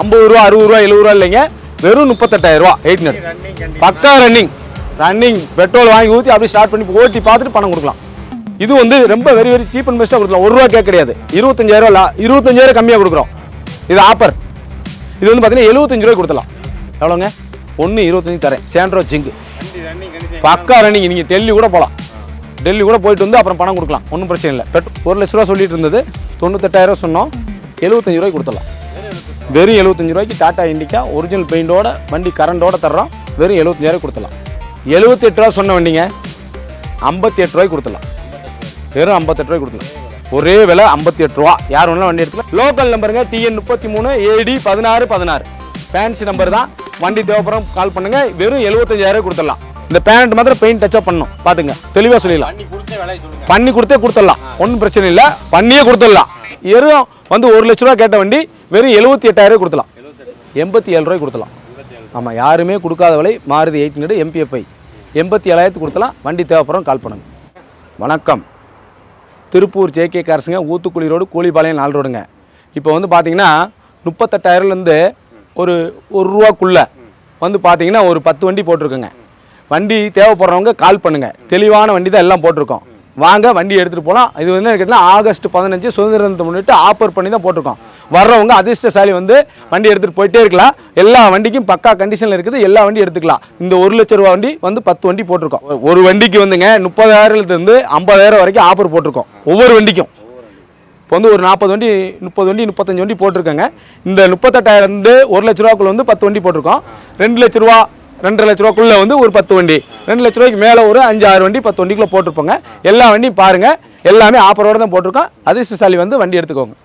ஐம்பது ரூபா அறுபது ரூபா எழுபது ரூபா இல்லைங்க. வெறும் முப்பத்தெட்டாயிரம் ரூபா எயிட் நட் பக்கா ரன்னிங் ரன்னிங் பெட்ரோல் வாங்கி ஊற்றி அப்படியே ஸ்டார்ட் பண்ணி ஓட்டி பார்த்துட்டு பணம் கொடுக்கலாம். இது வந்து ரொம்ப வெரி வெரி சீப் அண்ட் பெஸ்ட்டாக கொடுக்கலாம். ஒரு ரூபா கேட்க கிடையாது. இருபத்தஞ்சாயிரம் ரூபா இருபத்தஞ்சாயிரம் கம்மியாக கொடுக்குறோம். இது ஆப்பர் இது வந்து பார்த்தீங்கன்னா எழுபத்தஞ்சு ரூபாய் கொடுத்தலாம் எவ்வளோங்க ஒன்று இருபத்தஞ்சு தரேன். சேண்ட்ரோ ஜிங்கு பக்கா ரன்னிங் நீங்கள் டெல்லி கூட போகலாம் டெல்லி கூட போயிட்டு வந்து அப்புறம் பணம் கொடுக்கலாம். ஒன்றும் பிரச்சனை இல்லை. பெட் ஒரு லட்ச ரூபா சொல்லிட்டு இருந்தது. தொண்ணூத்தெட்டாயிரம் சொன்னோம். எழுபத்தஞ்சு ரூபாய்க்கு கொடுத்துடலாம். வெறும் எழுபத்தஞ்சு ரூபாய்க்கு டாடா இண்டிகா ஒரிஜினல் பெயிண்டோட வண்டி கரண்டோட தர்றோம். வெறும் எழுபத்தஞ்சாயிரம் கொடுத்துடலாம். எழுபத்தெட்டு ரூபா சொன்ன வண்டிங்க. ஐம்பத்தி எட்டு ரூபாய்க்கு கொடுத்துடலாம். வெறும் ஐம்பத்தெட்டு ரூபாய்க்கு கொடுத்துடலாம். ஒரே விலை ஐம்பத்தி எட்டு ரூபா. யார் வேணாலும் வண்டி எடுத்துக்கலாம். லோக்கல் நம்பருங்க டிஎன் முப்பத்தி மூணு ஏடி பதினாறு பதினாறு. ஃபேன்சி நம்பர் தான். வண்டி தேவைப்படும் கால் பண்ணுங்க. வெறும் எழுபத்தஞ்சாயிரம் கொடுத்துடலாம். இந்த பேனட் மாத்திரம் பெயிண்ட் டச்சப் பண்ணணும் பாத்துங்க. தெளிவாக சொல்லிடலாம். பண்ணி கொடுத்தே கொடுத்துடலாம். ஒன்றும் பிரச்சனை இல்லை. பண்ணியே கொடுத்துடலாம். வெறும் வந்து ஒரு லட்ச ரூபா கேட்ட வண்டி வெறும் எழுபத்தி எட்டாயிரம் கொடுத்துலாம். எண்பத்தி ஏழு ரூபாய் கொடுத்துலாம். ஆமாம் யாருமே கொடுக்காத விலை மாருதி எயிட் ஹண்ட்ரட் எம்பிஎஃப்ஐ எண்பத்தி ஏழாயிரத்து கொடுத்தலாம். வண்டி தேவைப்படுறோம் கால் பண்ணுங்க. வணக்கம். திருப்பூர் ஜேகே கார்ஸுங்க ஊத்துக்குழி ரோடு கூலிபாளையம் நாலு ரோடுங்க. இப்போ வந்து பார்த்தீங்கன்னா முப்பத்தெட்டாயிரம்லேருந்து ஒரு ஒரு ரூபாக்குள்ளே வந்து பார்த்தீங்கன்னா ஒரு பத்து வண்டி போட்டிருக்குங்க. வண்டி தேவைப்படுறவங்க கால் பண்ணுங்கள் தெளிவான வண்டி தான் எல்லாம் போட்டிருக்கோம். வாங்க வண்டி எடுத்துகிட்டு போகலாம் இது வந்து என்ன கேட்டிங்கன்னா ஆகஸ்ட் பதினஞ்சு சுதந்திர தினத்தை முன்னிட்டு ஆஃபர் பண்ணி தான் போட்டிருக்கோம். வர்றவங்க அதிர்ஷ்டசாலி வந்து வண்டி எடுத்துகிட்டு போயிட்டே இருக்கலாம். எல்லா வண்டிக்கும் பக்கா கண்டிஷனில் இருக்குது. எல்லா வண்டியும் எடுத்துக்கலாம். இந்த ஒரு லட்ச ரூபா வண்டி வந்து பத்து வண்டி போட்டிருக்கோம். ஒரு வண்டிக்கு வந்துங்க முப்பதாயிரத்துலேருந்து ஐம்பதாயிரம் வரைக்கும் ஆஃபர் போட்டிருக்கோம். ஒவ்வொரு வண்டிக்கும். இப்போ வந்து ஒரு நாற்பது வண்டி முப்பது வண்டி முப்பத்தஞ்சு வண்டி போட்டிருக்கேங்க. இந்த முப்பத்தெட்டாயிரம் வந்து ஒரு லட்ச ரூபாக்குள்ள வந்து பத்து வண்டி போட்டிருக்கோம். ரெண்டு லட்ச ரூபா ரெண்டரை லட்ச ரூபாக்குள்ள வந்து ஒரு பத்து வண்டி. ரெண்டு லட்ச ரூபாய்க்கு மேலே ஒரு அஞ்சு ஆறு வண்டி பத்து வண்டிக்குள்ள போட்டிருப்போங்க. எல்லா வண்டியும் பாருங்க. எல்லாமே ஆஃபரோட தான் போட்டிருக்கோம். அதிர்ஷ்டசாலி வந்து வண்டி எடுத்துக்கோங்க.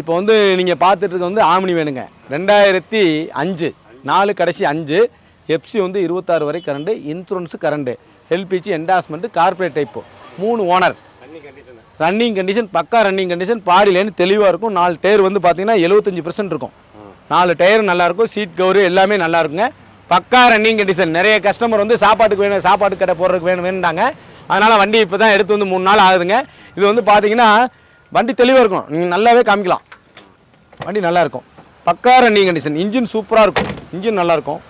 இப்போ வந்து நீங்கள் பார்த்துட்டு வந்து ஆமினி வேணுங்க. ரெண்டாயிரத்தி அஞ்சு. நாலு கடைசி அஞ்சு. எஃப்சி வந்து இருபத்தாறு வரை current insurance current LPG endorsement corporate type மூணு ஓனர் ரன்னிங் கண்டிஷன் பக்கா ரன்னிங் கண்டிஷன் பாடிலேன்னு தெளிவாக இருக்கும். நாலு டயர் வந்து பார்த்தீங்கன்னா எழுபத்தஞ்சு பர்சன்ட் இருக்கும். நாலு டயர் நல்லாயிருக்கும் சீட் கவரு எல்லாமே நல்லா இருக்குங்க. பக்கா ரன்னிங் கண்டிஷன் நிறைய கஸ்டமர் வந்து சாப்பாட்டுக்கு வேணும் சாப்பாட்டு கடை போடுறதுக்கு வேணும் வேணுண்டாங்க அதனால் வண்டி இப்போ தான் எடுத்து வந்து மூணு நாள் ஆகுதுங்க. இது வந்து பார்த்தீங்கன்னா வண்டி தெளிவாக இருக்கும். நீங்கள் நல்லாவே காமிக்கலாம். வண்டி நல்லா இருக்கும் பக்கா ரன்னிங் கண்டிஷன் இன்ஜின் சூப்பராக இருக்கும். இன்ஜின் நல்லாயிருக்கும்.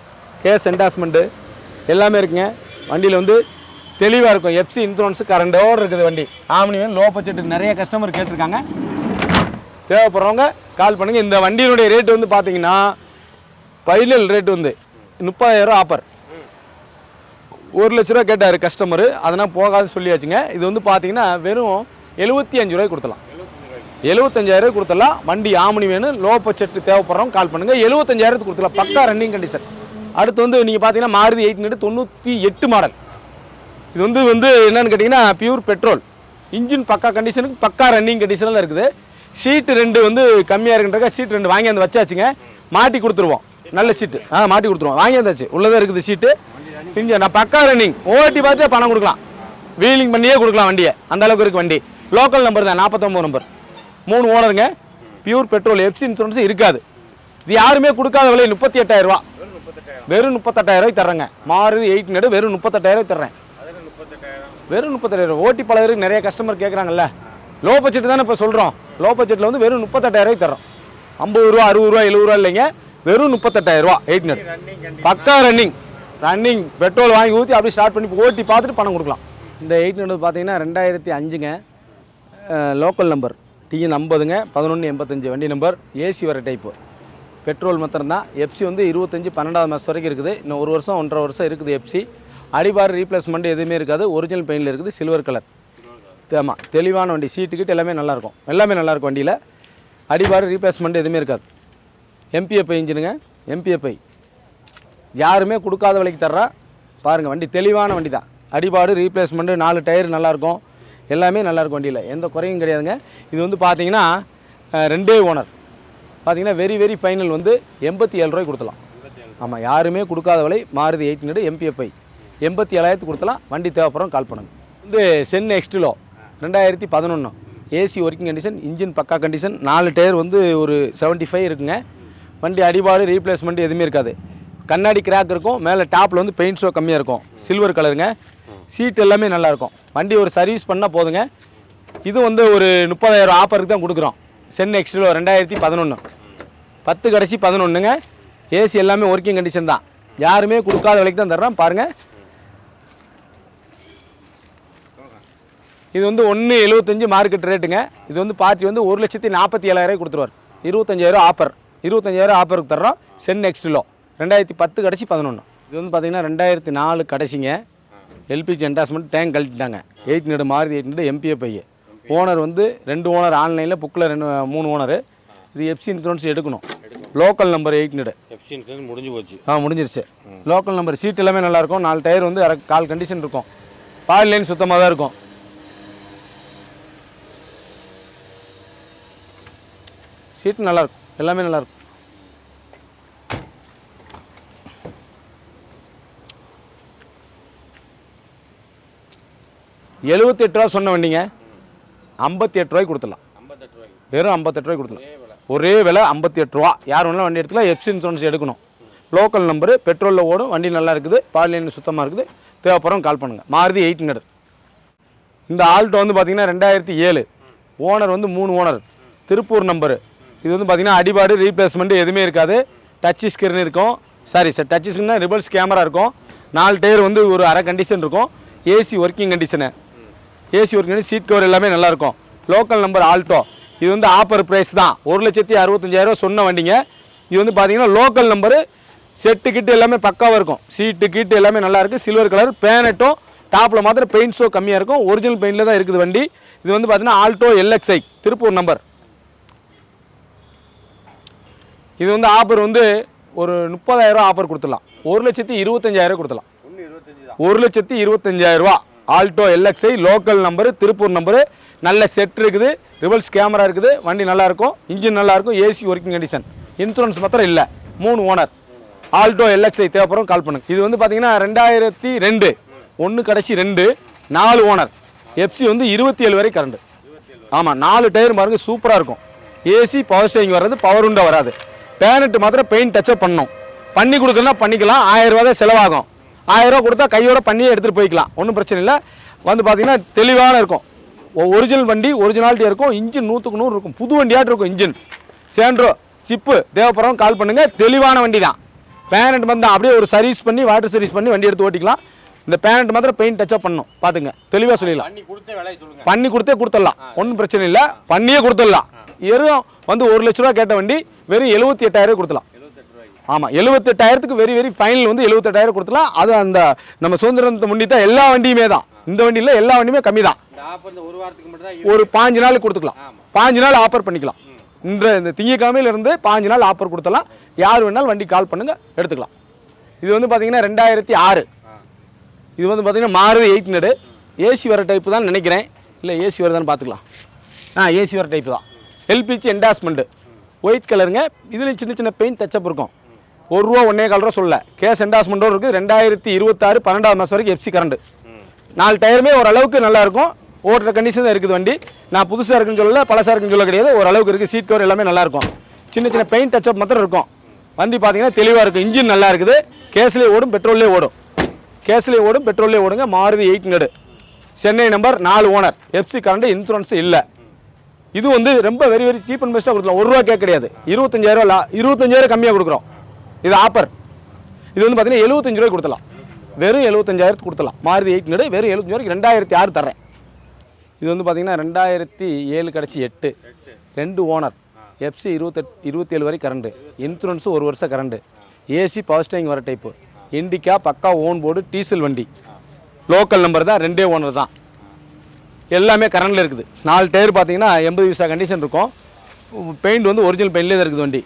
கேஸ் என்டாஸ்மெண்ட்டு எல்லாமே இருக்குங்க. வண்டியில் வந்து தெளிவாக இருக்கும். எஃப்சி இன்சூரன்ஸு கரண்டோடு இருக்குது வண்டி. ஆம்னி லோ பட்ஜெட்டுக்கு நிறைய கஸ்டமர் கேட்டிருக்காங்க. தேவைப்படுறவங்க கால் பண்ணுங்கள் இந்த வண்டியினுடைய ரேட்டு வந்து பார்த்தீங்கன்னா பைனல் ரேட்டு வந்து முப்பதாயிரம் ஆஃபர் ஒரு லட்ச ரூபா கேட்டார் கஸ்டமரு அதனால் போகாதுன்னு சொல்லியாச்சுங்க. இது வந்து பார்த்தீங்கன்னா வெறும் எழுபத்தி அஞ்சு ரூபாய்க்கு கொடுத்தலாம் எழுபத்தஞ்சாயிரம் கொடுத்துடலாம். வண்டி ஆமணி வேணும். லோ பட்ஜெட் தேவைப்படுறோம் கால் பண்ணுங்கள் எழுபத்தஞ்சாயிரத்துக்கு கொடுத்துடலாம். பக்கா ரன்னிங் கண்டிஷன் அடுத்து வந்து நீங்கள் பார்த்தீங்கன்னா மாருதி எயிட் ஹண்ட்ரட் தொண்ணூற்றி எட்டு மாடல் இது வந்து வந்து என்னென்னு கேட்டிங்கன்னா பியூர் பெட்ரோல் இன்ஜின் பக்கா கண்டிஷனுக்கு பக்கா ரன்னிங் கண்டிஷனில் இருக்குது. சீட்டு ரெண்டு வந்து கம்மியாக இருக்குன்றக்கா சீட் ரெண்டு வாங்கி வந்து வச்சாச்சுங்க. மாட்டி கொடுத்துருவோம். நல்ல சீட்டு ஆ மாட்டி கொடுத்துருவோம். வாங்கி வந்தாச்சு. உள்ளதான் இருக்குது சீட்டு இங்கே நான் பக்கா ரன்னிங் ஓட்டி பார்த்து பணம் கொடுக்கலாம். வீலிங் பண்ணியே கொடுக்கலாம் வண்டியை. அந்த அளவுக்கு இருக்கு வண்டி. லோக்கல் நம்பர் தான். நாற்பத்தொம்பது நம்பர் மூணு ஓனருங்க. பியூர் பெட்ரோல் எஃப்சி இன்சூரன்ஸ் இருக்காது. இது யாருமே கொடுக்காத விலை முப்பத்தி எட்டாயிரம் ரூபா. வெறும் முப்பத்தெட்டாயிரம் ரூபாய்க்கு தர்றேங்க. மாறுது எயிட் நடு வெறும் முப்பத்தெட்டாயிரம் ரூபாய்க்கு தர்றேன். வெறும் முப்பத்தெட்டாயிரம் ஓட்டி பழகிறதுக்கு நிறைய கஸ்டமர் கேட்குறாங்கல்ல லோ பட்ஜெட் தானே இப்போ சொல்கிறோம் லோ பட்ஜெட்டில் வந்து வெறும் முப்பத்தெட்டாயிரம் ரூபாய்க்கு தரோம் ஐம்பது ரூபா அறுபது ரூபா எழுபது ரூபா இல்லைங்க. வெறும் முப்பத்தெட்டாயிரம் ரூபா எயிட் நட் பக்கா ரன்னிங் ரன்னிங் பெட்ரோல் வாங்கி ஊற்றி அப்படியே ஸ்டார்ட் பண்ணி ஓட்டி பார்த்துட்டு பணம் கொடுக்கலாம். இந்த எயிட் ஹண்ட்ரட் பார்த்தீங்கன்னா ரெண்டாயிரத்தி அஞ்சுங்க. லோக்கல் நம்பர் டிஎன் ஐம்பதுங்க பதினொன்று எண்பத்தஞ்சு வண்டி நம்பர் ஏசி வர டைப்பு பெட்ரோல் மாத்திரம்தான் எஃப்சி வந்து இருபத்தஞ்சி பன்னெண்டாவது மாதம் வரைக்கும் இருக்குது. இன்னும் ஒரு வருஷம் ஒன்றரை வருஷம் இருக்குது எஃப்சி அடிபார் ரீப்ளேஸ்மெண்ட் எதுவுமே இருக்காது. ஒரிஜினல் பெயிண்டில் இருக்குது சில்வர் கலர் ஆமாம் தெளிவான வண்டி. சீட்டு கிட்ட எல்லாமே நல்லாயிருக்கும். எல்லாமே நல்லாயிருக்கும் வண்டியில். அடிபார் ரீப்ளேஸ்மெண்ட் எதுவுமே இருக்காது. எம்பிஎஃப்ஐ இன்ஜினுங்க எம்பிஎஃப்ஐ யாருமே கொடுக்காத விலைக்கு தர்றா. பாருங்கள் வண்டி தெளிவான வண்டி தான் அடிபாடு ரீப்ளேஸ்மெண்ட்டு நாலு டயர் நல்லாயிருக்கும். எல்லாமே நல்லாயிருக்கும் வண்டியில். எந்த குறையும் கிடையாதுங்க. இது வந்து பார்த்தீங்கன்னா ரெண்டே ஓனர். பார்த்தீங்கன்னா வெரி வெரி ஃபைனல் வந்து எண்பத்தி ஏழு ரூபாய்க்கு கொடுத்தலாம் ஆமாம் யாருமே கொடுக்காத விலை மாருதி எயிட் ஹண்ட்ரட் எம்பிஎஃப்ஐ எண்பத்தி ஏழாயிரத்துக்கு கொடுத்தலாம் வண்டி தேவைப்படுறோம் கால் பண்ணுங்க. வந்து சென் எக்ஸ்டிலோ ரெண்டாயிரத்தி பதினொன்று ஏசி ஒர்க்கிங் கண்டிஷன் இன்ஜின் பக்கா கண்டிஷன் நாலு டயர் வந்து ஒரு 75 ஃபைவ் இருக்குங்க. வண்டி அடிபாடு ரீப்ளேஸ்மெண்ட் எதுவுமே இருக்காது. கண்ணாடி கிராக் இருக்கும் மேலே டாப்பில் வந்து பெயிண்ட் ஷோ கம்மியாக இருக்கும். சில்வர் கலருங்க சீட் எல்லாமே நல்லாயிருக்கும். வண்டி ஒரு சர்வீஸ் பண்ணால் போதுங்க. இது வந்து ஒரு முப்பதாயிரம் ஆஃபருக்கு தான் கொடுக்குறோம். சென் எக்ஸ்ட்ரோ ரெண்டாயிரத்தி பதினொன்று பத்து கடைசி பதினொன்றுங்க ஏசி எல்லாமே ஒர்க்கிங் கண்டிஷன் தான். யாருமே கொடுக்காத விலைக்கு தான் தர்றோம். பாருங்கள் இது வந்து ஒன்று எழுபத்தஞ்சு மார்க்கெட் ரேட்டுங்க இது வந்து பார்ட்டி வந்து ஒரு லட்சத்தி நாற்பத்தி ஏழாயிரம் கொடுத்துருவார். இருபத்தஞ்சாயிரம் ஆஃபர் இருபத்தஞ்சாயிரம் ஆஃபருக்கு தர்றோம். சென் நெக்ஸ்ட்டிலோ ரெண்டாயிரத்தி பத்து கடைசி பதினொன்று இது வந்து பார்த்தீங்கன்னா ரெண்டாயிரத்தி நாலு கடைசிங்க. எல்பிஜி என்டாஸ்மெண்ட் டேங்க் கழட்டிட்டாங்க. எயிட் நடு மாறுதி எயிட் நடு எம்பிஏ பைய. ஓனர் வந்து ரெண்டு ஓனர் ஆன்லைனில் புக்கில் ரெண்டு மூணு ஓனர் இது எஃப்சி இன்சூரன்ஸ் எடுக்கணும். லோக்கல் நம்பர் எயிட் நடு எஃப்சி இன்சூரன்ஸ் முடிஞ்சு போச்சு. ஆ முடிஞ்சிருச்சு. லோக்கல் நம்பர் சீட் எல்லாமே நல்லாயிருக்கும் நாலு டயர் வந்து கால் கண்டிஷன் இருக்கும். பால் லைன் சுத்தமாக தான் இருக்கும். சீட் நல்லா இருக்கும். எல்லாமே நல்லா இருக்கும் எழுபத்தி எட்டு ரூபா சொன்ன வண்டிங்க. ஐம்பத்தி எட்டு ரூபாய்க்கு கொடுத்துடலாம். வெறும் ஐம்பத்தெட்டு ரூபாய்க்கு கொடுத்துடலாம். ஒரே விலை. ஐம்பத்தி எட்டு ரூபா. யார் வேணாலும் வண்டி எடுத்துக்கலாம். எஃப்சி இன்சூரன்ஸ் எடுக்கணும். லோக்கல் நம்பரு பெட்ரோலில் ஓடும். வண்டி நல்லா இருக்குது. பால் லைன் சுத்தமாக இருக்குது. தேவைப்படுறோம் கால் பண்ணுங்கள் மாருதி எயிட் ஹண்ட்ரட். இந்த ஆல்டோ வந்து பார்த்தீங்கன்னா ரெண்டாயிரத்தி ஏழு. ஓனர் வந்து மூணு ஓனர். திருப்பூர் நம்பரு இது வந்து பார்த்தீங்கன்னா அடிபாடு ரீப்ளேஸ்மெண்ட் எதுவுமே இருக்காது. டச் ஸ்கிரீன் இருக்கும். சாரி சார் டச் ஸ்கிரீன்னா ரிவர்ஸ் கேமரா இருக்கும். நாலு டயர் வந்து ஒரு அரை கண்டிஷன் இருக்கும். AC working condition AC working seat cover எல்லாமே நல்லா இருக்கும் லோக்கல் நம்பர் ஆல்டோ இது வந்து ஆஃபர் ப்ரைஸ் தான். ஒரு லட்சத்தி அறுபத்தஞ்சாயிரம் சொன்ன வண்டிங்க. இது வந்து பார்த்தீங்கன்னா லோக்கல் நம்பரு செட்டு கிட்டு எல்லாமே பக்காவாக இருக்கும். சீட்டு கீட்டு எல்லாமே நல்லா இருக்குது சில்வர் கலர் பேனட்டும் டாப்பில் மாத்திரம் பெயிண்ட் ஷோ கம்மியாக இருக்கும். ஒரிஜினல் பெயிண்டில் தான் இருக்குது வண்டி. இது வந்து பார்த்தீங்கன்னா ஆல்டோ எல்எக்ஸ்ஐ திருப்பூர் நம்பர் இது வந்து ஆஃபர் வந்து ஒரு முப்பதாயிரம் ஆஃபர் கொடுத்துடலாம். ஒரு லட்சத்தி இருபத்தஞ்சாயிரம் கொடுத்துடலாம். ஒரு லட்சத்தி இருபத்தஞ்சாயிரம் ரூபா Alto LXI local number Tiruppur number. நல்ல செட் இருக்குது. ரிவல்ஸ் கேமரா இருக்குது. வண்டி நல்லாயிருக்கும். இன்ஜின் நல்லாயிருக்கும். ஏசி ஒர்க்கிங் கண்டிஷன் இன்சூரன்ஸ் மாத்திரம் இல்லை. மூணு ஓனர் ஆல்டோ எல்எக்ஸ்ஐ தேவைப்படும் கால் பண்ணுங்க. இது வந்து பார்த்தீங்கன்னா ரெண்டாயிரத்தி ரெண்டு. ஒன்று கடைசி ரெண்டு. நாலு ஓனர் எஃப்சி வந்து இருபத்தி ஏழு வரை கரண்டு ஆமாம் நாலு டயர் பாருங்கள் சூப்பராக இருக்கும். ஏசி பவர் ஸ்டேரிங் வர்றது பவர் உண்டா வராது. பேனட்டு மாத்திரம் பெயிண்ட் டச்சப் பண்ணணும். பண்ணி கொடுக்கலன்னா பண்ணிக்கலாம். ஆயிரம் ரூபா தான் செலவாகும். ஆயிரம் ரூபா கொடுத்தா கையோட பண்ணியே எடுத்துகிட்டு போய்க்கலாம். ஒன்றும் பிரச்சனை இல்லை. வந்து பார்த்தீங்கன்னா தெளிவான இருக்கும். ஒரிஜினல் வண்டி ஒரிஜினாலிட்டியாக இருக்கும். இன்ஜின் நூற்றுக்கு நூறு இருக்கும். புது வண்டியாட்டு இருக்கும் இன்ஜின் சேண்ட்ரோ சிப்பு தேவைப்படுறவங்க கால் பண்ணுங்க. தெளிவான வண்டி தான் பேனட் வந்து அப்படியே ஒரு சர்வீஸ் பண்ணி வாட்டர் சர்வீஸ் பண்ணி வண்டி எடுத்து ஓட்டிக்கலாம். இந்த பேனட் மாத்திரம் பெயிண்ட் டச்சப் பண்ணணும் பார்த்துங்க தெளிவாக சொல்லிடலாம். பண்ணி கொடுத்த கொடுத்துடலாம். ஒன்றும் பிரச்சனை இல்லை. பண்ணியே கொடுத்துடலாம். வெறும் வந்து ஒரு லட்ச ரூபா கேட்ட வண்டி வெறும் எழுபத்தி எட்டாயிரம் கொடுத்துலாம் ஆமாம் எழுபத்தெட்டாயிரத்துக்கு வெரி வெரி ஃபைனல் வந்து எழுபத்தெட்டாயிரம் கொடுத்துலாம் அது அந்த நம்ம சுதந்திரத்தை முன்னிட்ட எல்லா வண்டியுமே தான். இந்த வண்டியில் எல்லா வண்டியுமே கம்மி தான். இந்த இந்த ஒரு வாரத்துக்கு மட்டும் ஒரு பாஞ்சு நாள் கொடுத்துக்கலாம். பாஞ்சு நாள் ஆஃபர் பண்ணிக்கலாம். இன்ற இந்த திங்கக்கிழமையில இருந்து பாஞ்சு நாள் ஆஃபர் கொடுத்தலாம் யார் வேணாலும் வண்டி கால் பண்ணுங்க எடுத்துக்கலாம். இது வந்து பார்த்தீங்கன்னா ரெண்டாயிரத்தி ஆறு. இது வந்து பார்த்தீங்கன்னா மாருதி எயிட் நடு ஏசி வர டைப்பு தான் நினைக்கிறேன். இல்லை ஏசி வருதான்னு பார்த்துக்கலாம் ஆ ஏசி வர டைப்பு தான். எல்பிஜி என்டாஸ்மெண்ட்டு ஒயிட் கலருங்க இதில் சின்ன சின்ன பெயிண்ட் டச்சப் இருக்கும். ஒரு ரூபா ஒன்றே கால் ரூபா சொல்ல. கேஸ் என்டாஸ்மெண்ட்டும் இருக்குது ரெண்டாயிரத்தி இருபத்தாறு பன்னெண்டாவது மாதம் வரைக்கும் எஃப்சி கரண்ட் நாலு டயருமே ஓரளவுக்கு நல்லா இருக்கும். ஓட்டுற கண்டிஷன் தான் இருக்குது வண்டி. நான் புதுசாக இருக்குன்னு சொல்லல பழசாக இருக்குன்னு சொல்ல கிடையாது. ஓரளவுக்கு இருக்குது சீட் கவர் எல்லாமே நல்லாயிருக்கும் சின்ன சின்ன பெயிண்ட் டச்சப் மாத்திரம் இருக்கும். வண்டி பார்த்தீங்கன்னா தெளிவாக இருக்கும் இன்ஜின் நல்லா இருக்குது. கேஸ்லேயே ஓடும் பெட்ரோல்லே ஓடும். கேஸ்லேயே ஓடும் பெட்ரோல்லே ஓடுங்க. Maruti eight hundred Chennai number நாலு ஓனர் எஃப்சி கரண்ட் இன்சூரன்ஸ் இல்லை. இது வந்து ரொம்ப வெரி வெரி சீப் அண்ட் பெஸ்ட்டாக கொடுக்கலாம் ஒரு ரூபா கேட்க கிடையாது. இருபத்தஞ்சாயிரம் லா இருபத்தஞ்சாயிரம் கம்மியாக கொடுக்குறோம். இது ஆஃபர் இது வந்து பார்த்தீங்கன்னா எழுபத்தஞ்சு ரூபாய் கொடுத்தலாம் வெறும் எழுபத்தஞ்சாயிரத்துக்கு கொடுத்தலாம் மாறுதி எயிட் நடு வெறும் எழுபத்தஞ்சாயிரம் ரெண்டாயிரத்தி ஆறு தரேன் இது வந்து பார்த்தீங்கன்னா ரெண்டாயிரத்தி ஏழு கடைசி எட்டு. ரெண்டு ஓனர். எஃப்சி இருபத்தெட் இருபத்தி ஏழு வரை கரண்டு இன்சூரன்ஸும் ஒரு வருஷம் கரண்டு ஏசி பவர் ஸ்டேரிங் வர டைப்பு இண்டிகா பக்கா ஓன் போர்டு டீசல் வண்டி. லோக்கல் நம்பர் தான் ரெண்டே ஓனர் தான். எல்லாமே கரண்டில் இருக்குது. நாலு டயர் பார்த்தீங்கன்னா எண்பது விசா கண்டிஷன் இருக்கும். பெயிண்ட் வந்து ஒரிஜினல் பெயிண்ட்லேயே தான் இருக்குது வண்டி.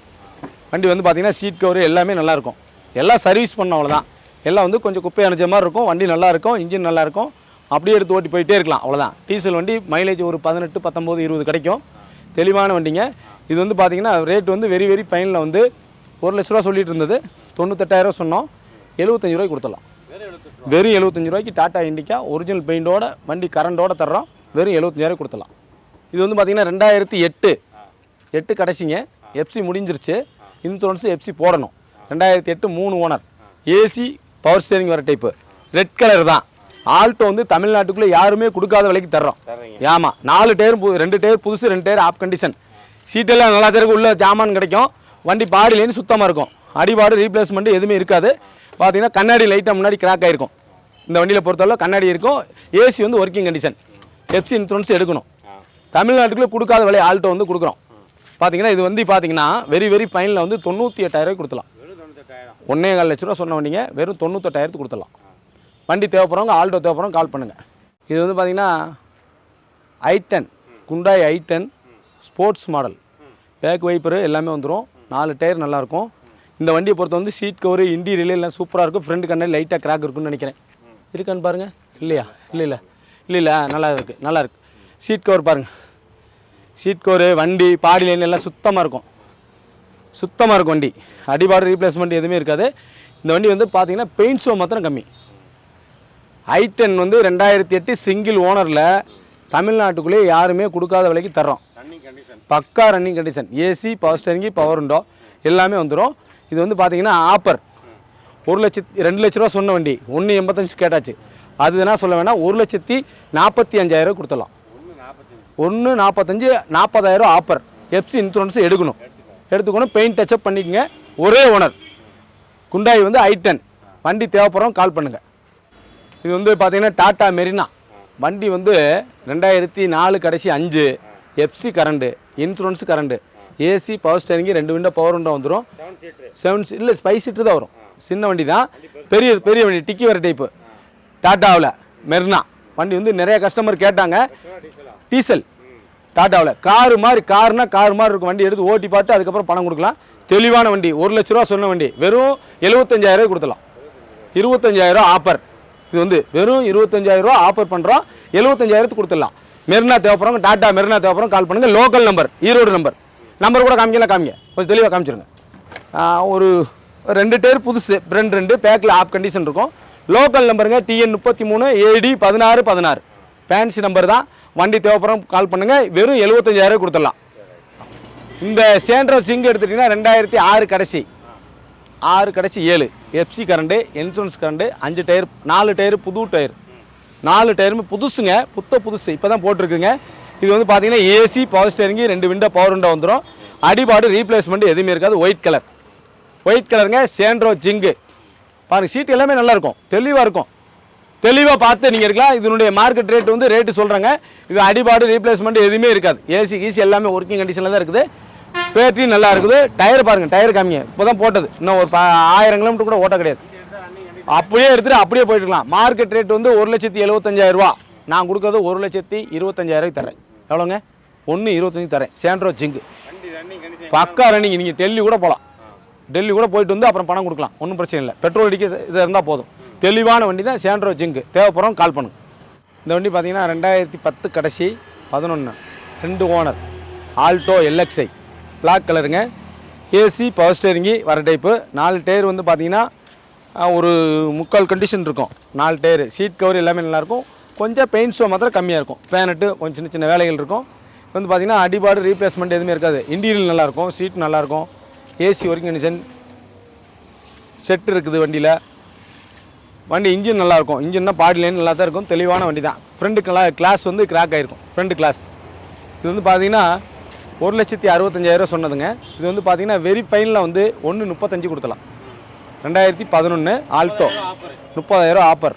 வண்டி வந்து பார்த்தீங்கன்னா சீட் கவர் எல்லாமே நல்லாயிருக்கும். எல்லாம் சர்வீஸ் பண்ண அவ்வளோதான் எல்லாம் வந்து கொஞ்சம் குப்பை அணைச்ச மாதிரி இருக்கும். வண்டி நல்லாயிருக்கும். இன்ஜின் நல்லாயிருக்கும். அப்படியே எடுத்து ஓட்டி போயிட்டே இருக்கலாம். அவ்வளோதான் டீசல் வண்டி மைலேஜ் ஒரு பதினெட்டு பத்தொம்போது இருபது கிடைக்கும். தெளிவான வண்டிங்க. இது வந்து பார்த்தீங்கன்னா ரேட் வந்து வெரி வெரி ஃபைனில் வந்து ஒரு லட்ச ரூபா சொல்லிட்டு இருந்தது. தொண்ணூத்தெட்டாயிரம் சொன்னோம். எழுபத்தஞ்சு ரூபாய்க்கு கொடுத்துடலாம். வெறும் எழுபத்தஞ்சு ரூபாய்க்கு டாட்டா இண்டிகா ஒரிஜினல் பெயிண்டோட வண்டி கரண்டோட தர்றோம். வெறும் எழுபத்தஞ்சாயிரம் கொடுத்துடலாம். இது வந்து பார்த்திங்கன்னா ரெண்டாயிரத்தி எட்டு. எட்டு கடைசிங்க. எஃப்சி முடிஞ்சிருச்சு. இன்சூரன்ஸ் எஃப்சி போடணும். ரெண்டாயிரத்தி எட்டு மூணு ஓனர் ஏசி பவர் ஸ்டேரிங் வர டைப்பு ரெட் கலர் தான். ஆல்டோ வந்து தமிழ்நாட்டுக்குள்ளே யாருமே கொடுக்காத விலைக்கு தர்றோம். ஆமாம் நாலு டயர் ரெண்டு டயர் புதுசு ரெண்டு டயர் ஆப் கண்டிஷன் சீட்டெல்லாம் நல்லா தான் இருக்கு உள்ள ஜாமான் கிடைக்கும். வண்டி பாடி லைன் சுத்தமாக இருக்கும். அடிபாடு ரீப்ளேஸ்மெண்ட் எதுவுமே இருக்காது. பார்த்தீங்கன்னா கண்ணாடி லைட்டாக முன்னாடி கிராக் ஆயிருக்கும். இந்த வண்டியில் பொறுத்தவரை கண்ணாடி இருக்கும். ஏசி வந்து ஒர்க்கிங் கண்டிஷன் எஃப்சி இன்சூரன்ஸ் எடுக்கணும். தமிழ்நாட்டுக்குள்ளே கொடுக்காத விலை ஆல்டோ வந்து கொடுக்குறோம். பார்த்தீங்கன்னா இது வந்து பார்த்தீங்கன்னா வெரி வெரி ஃபைனில் வந்து தொண்ணூற்றி எட்டாயிரம் கொடுத்துலாம் ஒன்றே கால் லட்ச ரூபா சொன்ன வண்டிங்க வெறும் தொண்ணூத்தெட்டாயிரத்துக்கு கொடுத்துடலாம். வண்டி தேவைப்படுறவங்க ஆல்டோ தேவைப்படுறவங்க கால் பண்ணுங்கள் இது வந்து பார்த்தீங்கன்னா i ten Hyundai i ten sports model back wiper எல்லாமே வந்துடும் நாலு டயர் நல்லாயிருக்கும். இந்த வண்டியை பொறுத்த வந்து சீட் கவரு இன்டீரியல் எல்லாம் சூப்பராக இருக்கும். ஃப்ரண்ட் கண்ணாடி லைட்டாக கிராக் இருக்குன்னு நினைக்கிறேன். இருக்கான்னு பாருங்கள் இல்லையா? இல்லை இல்லை. இல்லை இல்லை. நல்லா இருக்குது நல்லாயிருக்கு சீட் கவர் பாருங்கள் சீட் கவரு வண்டி பாடி லைன் எல்லாம் சுத்தமாக இருக்கும். சுத்தமாக இருக்கும் வண்டி. அடிபாடு ரீப்ளேஸ்மெண்ட் எதுவுமே இருக்காது. இந்த வண்டி வந்து பார்த்தீங்கன்னா பெயிண்ட் ஷோ மாத்திரம் கம்மி. ஐ டென் வந்து ரெண்டாயிரத்தி எட்டு சிங்கிள் ஓனரில் தமிழ்நாட்டுக்குள்ளேயே யாருமே கொடுக்காத விலைக்கு தர்றோம். ரன்னிங் கண்டிஷன் பக்கா ரன்னிங் கண்டிஷன் ஏசி பவர் ஸ்டேரிங்கி பவர் உண்டோ எல்லாமே வந்துடும் இது வந்து பார்த்தீங்கன்னா ஆப்பர் ஒரு லட்சத்தி ரெண்டு லட்ச ரூபா சொன்ன வண்டி. ஒன்று எண்பத்தஞ்சு கேட்டாச்சு. அது என்ன சொல்ல வேணாம். ஒரு லட்சத்தி நாற்பத்தி அஞ்சாயிரம் கொடுத்துடலாம். ஒன்று நாற்பத்தஞ்சு நாற்பதாயிரம் ஆப்பர் எஃப்சி இன்சூரன்ஸ் எடுக்கணும். எடுத்துக்கணும் பெயிண்ட் டச்சப் பண்ணிக்கங்க. ஒரே ஓனர் குண்டாய் வந்து ஐ டென் வண்டி தேவைப்படுறோம் கால் பண்ணுங்கள் இது வந்து பார்த்தீங்கன்னா டாட்டா மெரினா. வண்டி வந்து ரெண்டாயிரத்தி நாலு கடைசி அஞ்சு. FC current insurance current AC power steering ரெண்டு விண்டோ பவர் விண்டோ வந்துடும் செவன் சீட் இல்லை ஸ்பைஸ் சீட்டு தான் வரும். சின்ன வண்டி தான். பெரிய பெரிய வண்டி டிக்கி வர டைப்பு டாட்டாவில் மெரினா. வண்டி வந்து நிறைய கஸ்டமர் கேட்டாங்க. டீசல். டாட்டாவில். காரு மாதிரி காருனா கார் மாதிரி இருக்கும். வண்டி எடுத்து ஓட்டி பார்த்து அதுக்கப்புறம் பணம் கொடுக்கலாம். தெளிவான வண்டி. ஒரு லட்ச ரூபா சொன்ன வண்டி. வெறும் எழுபத்தஞ்சாயிரம் கொடுத்தலாம் இருபத்தஞ்சாயிரம் ஆஃபர் இது வந்து வெறும் இருபத்தஞ்சாயிரம் ரூபா ஆஃபர் பண்ணுறோம் எழுபத்தஞ்சாயிரத்துக்கு கொடுத்துடலாம். மெரினா தேவைப்படுறவங்க டாட்டா மெரினா தேவைப்படுறோம் கால் பண்ணுங்கள் local number Erode number number கூட காமிக்கலாம் காமிங்க. கொஞ்சம் தெளிவாக காமிச்சிருங்க. ஒரு ரெண்டு டேர் புதுசு. ரெண்டு ரெண்டு பேக்கில் ஆப் கண்டிஷன் இருக்கும். லோக்கல் நம்பருங்க டிஎன் முப்பத்தி மூணு ஏடி பதினாறு பதினாறு. ஃபேன்சி நம்பர் தான். வண்டி தேவைப்படுறோம் கால் பண்ணுங்கள் வெறும் எழுபத்தஞ்சாயிரம் கொடுத்துடலாம். இந்த சேண்ட்ரோ சிங்க் எடுத்துட்டிங்கன்னா ரெண்டாயிரத்தி ஆறு கடைசி. ஆறு கடைசி ஏழு. எஃப்சி கரண்டு இன்சூரன்ஸ் கரண்டு அஞ்சு டயர் நாலு டயர் புது டயர். நாலு டயருமே புதுசுங்க. புத்த புதுசு. இப்போ தான் போட்டிருக்குங்க. இது வந்து பார்த்தீங்கன்னா ஏசி பவர் ஸ்டேரிங்கு ரெண்டு விண்டோ பவர் விண்டோ வந்துடும் அடிபாடு ரீப்ளேஸ்மெண்ட் எதுவுமே இருக்காது. ஒயிட் கலர் ஒயிட் கலருங்க சேண்ட்ரோ ஜிங்கு பாருங்கள் சீட்டு எல்லாமே நல்லாயிருக்கும் தெளிவாக இருக்கும். தெளிவாக பார்த்து நீங்கள் இருக்கலாம். இதனுடைய மார்க்கெட் ரேட் வந்து ரேட்டு சொல்கிறேங்க இது அடிபாடு ரீப்ளேஸ்மெண்ட் எதுவுமே இருக்காது. ஏசி கீசி எல்லாமே ஒர்க்கிங் கண்டிஷனில் தான் இருக்குது. பேட்டரி நல்லா இருக்குது. டயர் பாருங்கள் டயர் காமிங்க. இப்போ தான் போட்டது. இன்னும் ஒரு ஆயிரம் கிலோமீட்டர் கூட ஓட்ட கிடையாது. அப்படியே எடுத்துட்டு அப்படியே போயிட்டுக்கலாம் மார்க்கெட் ரேட் வந்து ஒரு லட்சத்தி எழுபத்தஞ்சாயிரரூவா நான் கொடுக்கறது ஒரு லட்சத்தி இருபத்தஞ்சாயிரம் தரேன். எவ்வளோங்க? ஒன்று இருபத்தஞ்சி தரேன். சேண்ட்ரோ ஜிங்கு பக்கா ரன்னிங் நீங்கள் டெல்லி கூட போகலாம். டெல்லி கூட போயிட்டு வந்து அப்புறம் பணம் கொடுக்கலாம். ஒன்றும் பிரச்சனை இல்லை. பெட்ரோல் அடிக்க இது இருந்தால் போதும். தெளிவான வண்டி தான் சேண்ட்ரோ ஜிங்கு தேவைப்படுறோம் கால் பண்ணுங்க. இந்த வண்டி பார்த்தீங்கன்னா ரெண்டாயிரத்தி பத்து கடைசி பதினொன்று ரெண்டு ஓனர். ஆல்டோ எல்எக்ஸ்ஐ பிளாக் கலருங்க ஏசி பவர் ஸ்டேரிங்கி வர டைப்பு நாலு டயர் வந்து பார்த்தீங்கன்னா ஒரு முக்கால் கண்டிஷன் இருக்கும். நாலு டயரு சீட் கவர் எல்லாமே நல்லாயிருக்கும். கொஞ்சம் பெயிண்ட் ஷோ மாத்திரம் கம்மியாக இருக்கும். பேனட்டு கொஞ்சம் சின்ன சின்ன வேலைகள் இருக்கும். வந்து பார்த்தீங்கன்னா அடிபாடு ரீப்ளேஸ்மெண்ட் எதுவுமே இருக்காது. இன்டீரியல் நல்லாயிருக்கும். சீட் நல்லாயிருக்கும். ஏசி ஒர்க்கிங் கண்டிஷன் செட் இருக்குது வண்டியில். வண்டி இன்ஜின் நல்லாயிருக்கும். இன்ஜின்னா பாடி லைன் நல்லா தான் இருக்கும். தெளிவான வண்டி தான். ஃப்ரண்ட் கிளாஸ் வந்து கிராக் ஆகிருக்கும் ஃப்ரெண்டு கிளாஸ் இது வந்து பார்த்தீங்கன்னா ஒரு லட்சத்தி அறுபத்தஞ்சாயிரம் சொன்னதுங்க. இது வந்து பார்த்தீங்கன்னா வெரி ஃபைனில் வந்து ஒன்று முப்பத்தஞ்சு கொடுத்தலாம் ரெண்டாயிரத்தி பதினொன்று ஆல்டோ. முப்பதாயிரம் ஆஃபர்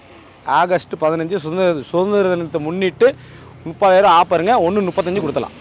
ஆகஸ்ட் பதினஞ்சு சுதந்திர சுதந்திர தினத்தை முன்னிட்டு முப்பதாயிரம் ஆஃபருங்க ஒன்று முப்பத்தஞ்சு கொடுத்தலாம்